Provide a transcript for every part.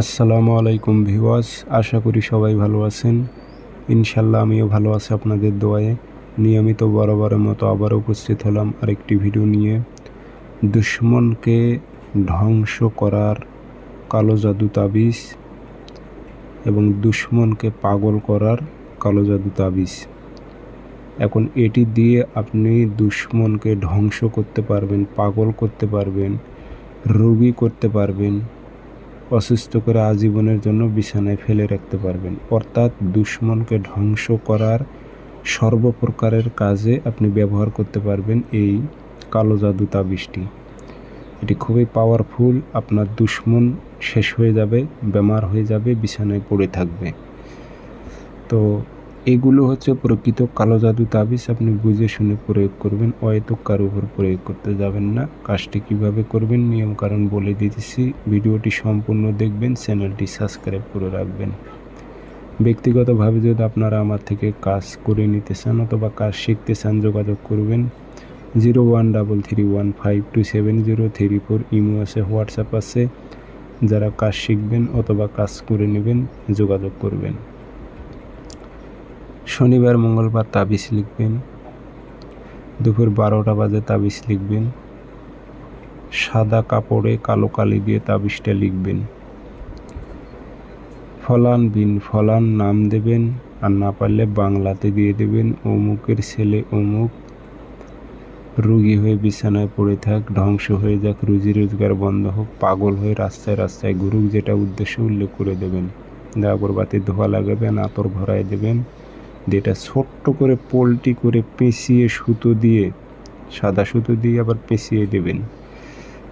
আসসালামু আলাইকুম ভিওয়াস আশা করি সবাই ভালো আছেন। ইনশাল্লাহ আমিও ভালো আছি আপনাদের দোয়ায়। নিয়মিত বরাবরের মতো আবার উপস্থিত হলাম আরেকটি ভিডিও নিয়ে। দুশ্মনকে ধ্বংস করার কালো জাদু তাবিজ এবং দুশ্মনকে পাগল করার কালো জাদু তাবিজ। এখন এটি দিয়ে আপনি দুশ্মনকে ধ্বংস করতে পারবেন, পাগল করতে পারবেন, রোগী করতে পারবেন অসুস্থ করে আজীবনের জন্য বিছানায় ফেলে রাখতে পারবেন। অর্থাৎ দুশ্মনকে ধ্বংস করার সর্বপ্রকারের কাজে আপনি ব্যবহার করতে পারবেন এই কালো জাদু তাবিজটি। এটি খুবই পাওয়ারফুল আপনার দুশ্মন শেষ হয়ে যাবে, বেমার হয়ে যাবে, বিছানায় পড়ে থাকবে। তো এগুলো হচ্ছে প্রকৃত কালো জাদু তাবিজ। আপনি বুঝে শুনে প্রয়োগ করবেন, হয়তো কারও উপর প্রয়োগ করতে যাবেন না। কাজটি কীভাবে করবেন, নিয়মকানুন বলে দিতেছি ভিডিওটি সম্পূর্ণ দেখবেন, চ্যানেলটি সাবস্ক্রাইব করে রাখবেন। ব্যক্তিগতভাবে যদি আপনারা আমার থেকে কাজ করে নিতে চান অথবা কাজ শিখতে চান, যোগাযোগ করবেন। Zero one double three one five two seven zero three four imo আছে, হোয়াটসঅ্যাপ আছে। যারা কাজ শিখবেন অথবা কাজ করে নেবেন, যোগাযোগ করবেন। শনিবার, মঙ্গলবার তাবিজ লিখবেন। দুপুর বারোটা বাজে তাবিজ লিখবেন। সাদা কাপড়ে কালো কালি দিয়ে তাবিজটা লিখবেন। ফলান বিন ফলান নাম দেবেন আর না পারলে বাংলাতে দিয়ে দেবেন। অমুকের ছেলে অমুক। রুগী হয়ে বিছানায় পড়ে থাক, ধ্বংস হয়ে যাক, রুজি রোজগার বন্ধ হোক, পাগল হয়ে রাস্তায় রাস্তায় ঘুরুক যেটা উদ্দেশ্য উল্লেখ করে দেবেন। আগরবাতি ধোয়া লাগাবেন, আতর ভরায় দেবেন। যেটা ছোট্ট করে পোলটি করে পেঁচিয়ে সুতো দিয়ে, সাদা সুতো দিয়ে আবার পেঁচিয়ে দেবেন।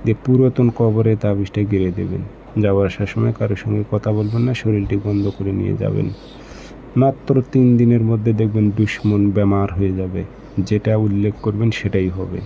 দিয়ে পুরাতন কবরে তাবিজটা গিরে দেবেন। যাওয়ার আসার সময় কারোর সঙ্গে কথা বলবেন না, শরীরটি বন্ধ করে নিয়ে যাবেন। মাত্র তিন দিনের মধ্যে দেখবেন দুশ্মন বেমার হয়ে যাবে। যেটা উল্লেখ করবেন সেটাই হবে।